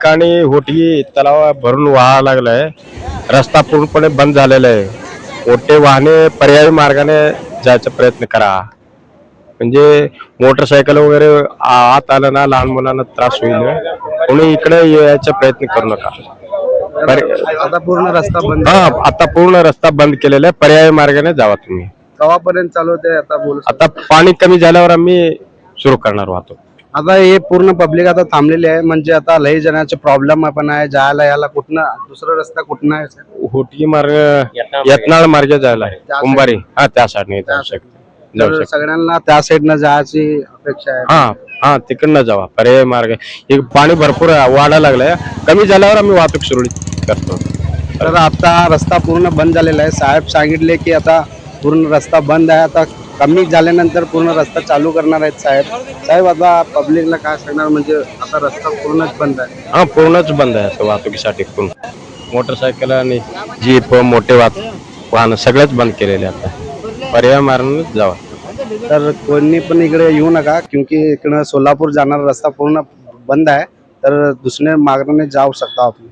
ठिकाणी होटी तलाव भरून वाहा लागलाय. रस्ता पूर्णपणे बंद झालेला आहे. मोठे वाहने पर्यायी मार्गाने जायचा प्रयत्न करा. म्हणजे मोटरसायकल वगैरे आत आलं ना लहान मुलांना त्रास होईल कोणी इकडे यायचा प्रयत्न करू नका. आता पूर्ण रस्ता बंद हा आता पूर्ण रस्ता बंद केलेला आहे. पर्यायी मार्गाने जावा तुम्ही. कवापर्यंत चालू होते आता बोलू आता पाणी कमी झाल्यावर आम्ही सुरू करणार वाहतूक. आता हे पूर्ण पब्लिक आता थांबलेली आहे. म्हणजे आता लई जणांचे प्रॉब्लेम पण आहे. जायला यायला कुठनं? दुसरा रस्ता कुठनं आहे? होटगी मार्ग यत्नाळ मार्ग. जायला आहे. कुंभारी. हा त्या साईडने जाऊ शकतो. जाऊ तर शकतो. सगळ्यांना त्या साईडनं जायची अपेक्षा आहे. हा हा तिकडनं जावा. पर्यायी मार्ग. हे पाणी भरपूर वाढायला लागलंय. कमी झाल्यावर आम्ही वाहतूक सुरळीत करतो. तर आता हा रस्ता पूर्ण बंद झालेला आहे. साहेब सांगितले की आता पूर्ण रस्ता बंद आहे. आता कमी झाल्यानंतर पूर्ण रस्ता चालू करणार आहेत साहेब. साहेब आता पब्लिकला काय सांगणार? म्हणजे आता रस्ता पूर्णच बंद आहे. हा पूर्णच बंद आहे असं वाहतुकीसाठी. पूर्ण मोटरसायकल आणि जीप मोठे वाहत वाहन सगळेच बंद केलेले आता. पर्याय मार्गाने जावा. तर कोणी पण इकडे येऊ नका क्योंकि इकडं सोलापूर जाणारा रस्ता पूर्ण बंद आहे. तर दुसऱ्या मार्गाने जाऊ शकता आपण.